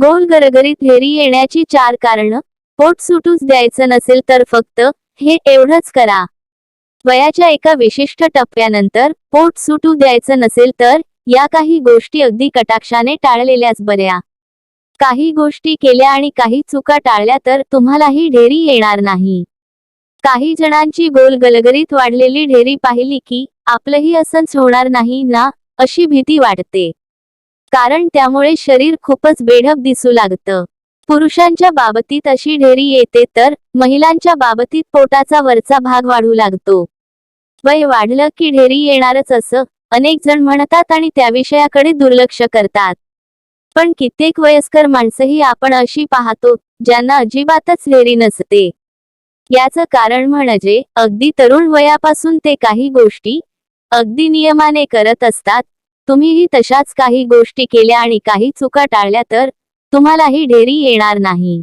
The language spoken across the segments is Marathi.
गोल गरगरीत हेरी येण्याची चार कारण. पोट सुटूच द्यायचं नसेल तर फक्त हे एवढंच करा. वयाच्या एका विशिष्ट टप्प्यानंतर पोट सुटू द्यायचं नसेल तर या काही गोष्टी अगदी कटाक्षाने टाळलेल्याच बऱ्या. काही गोष्टी केल्या आणि काही चुका टाळल्या तर तुम्हालाही ढेरी येणार नाही. काही जणांची गोल गलगरीत वाढलेली ढेरी पाहिली की आपलंही असंच होणार नाही ना अशी भीती वाटते. कारण त्यामुळे शरीर खूपच बेढप दिसू लागतं. पुरुषांच्या बाबतीत अशी ढेरी येते तर महिलांच्या बाबतीत पोटाचा वरचा भाग वाढू लागतो. वय वाढलं की ढेरी येणारच असं अनेक जण म्हणतात आणि त्या विषयाकडे दुर्लक्ष करतात. पण कित्येक वयस्कर माणसंही आपण अशी पाहतो ज्यांना अजिबातच ढेरी नसते. याचं कारण म्हणजे अगदी तरुण वयापासून ते काही गोष्टी अगदी नियमाने करत असतात तुम्हीही तशाच काही गोष्टी केल्या आणि काही चुका टाळल्या तर तुम्हालाही ढेरी येणार नाही.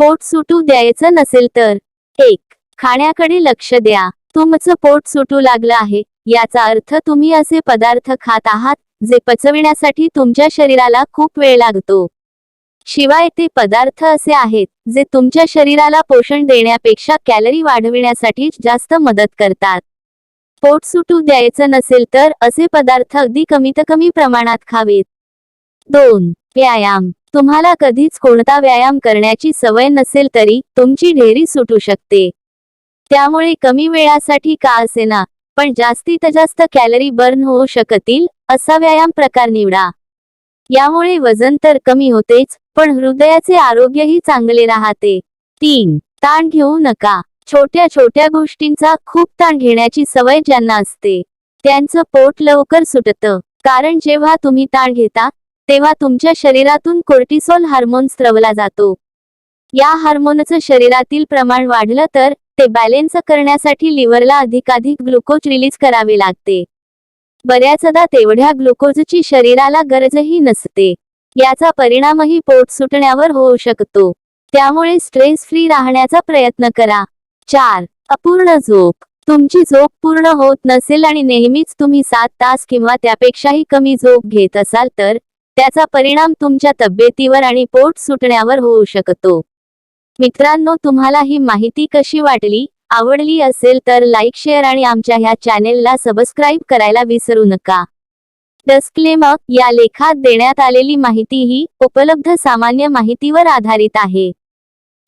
पोट सुटू द्यायचं नसेल तर. एक खाण्याकडे लक्ष द्या. तुमचं पोट सुटू लागलं आहे. याचा अर्थ तुम्ही असे पदार्थ खात आहात जे पचविण्यासाठी तुमच्या शरीराला खूप वेळ लागतो. शिवाय ते पदार्थ असे आहेत जे तुमच्या शरीराला पोषण देण्यापेक्षा कॅलरी वाढविण्यासाठी जास्त मदत करतात. पोट सुटू द्यायचं नसेल तर असे पदार्थ अगदी कमीत कमी प्रमाणात खावेत. दोन व्यायाम. तुम्हाला कधीच कोणता व्यायाम करण्याची सवय नसेल तरी तुमची ढेरी सुटू शकते. त्यामुळे कमी वेळासाठी का असेना पण जास्तीत जास्त कॅलरी बर्न होऊ शकतील असा व्यायाम प्रकार निवडा. यामुळे वजन तर कमी होतेच पण हृदयाचे आरोग्यही चांगले राहते. तीन ताण घेऊ नका. छोट्या छोट्या गोष्टींचा खूप ताण घेण्याची सवय ज्यांना असते त्यांचं पोट लवकर सुटतं. कारण जेव्हा तुम्ही ताण घेता तेव्हा तुमच्या शरीरातून कोर्टिसोल हार्मोन स्त्रवला जातो. या हार्मोनचं शरीरातील प्रमाण वाढलं तर ते बॅलेन्स करण्यासाठी लिव्हरला अधिकाधिक ग्लुकोज रिलीज करावे लागते. बऱ्याचदा तेवढ्या ग्लुकोजची शरीराला गरजही नसते. याचा परिणामही पोट सुटण्यावर होऊ शकतो. त्यामुळे स्ट्रेस फ्री राहण्याचा प्रयत्न करा. चार. अपूर्ण झोप. तुमची झोप पूर्ण होत नसेल आणि नेहमीच तुम्ही सात तास किंवा त्यापेक्षाही कमी झोप घेत असाल तर त्याचा परिणाम तुमच्या तब्येतीवर आणि पोट सुटण्यावर होऊ शकतो. मित्रांनो तुम्हाला ही माहिती कशी वाटली? आवडली असेल तर लाईक शेअर आणि आमच्या ह्या चॅनेलला सबस्क्राईब करायला विसरू नका. डस्क्लेमक या लेखात देण्यात आलेली माहिती ही उपलब्ध सामान्य माहितीवर आधारित आहे.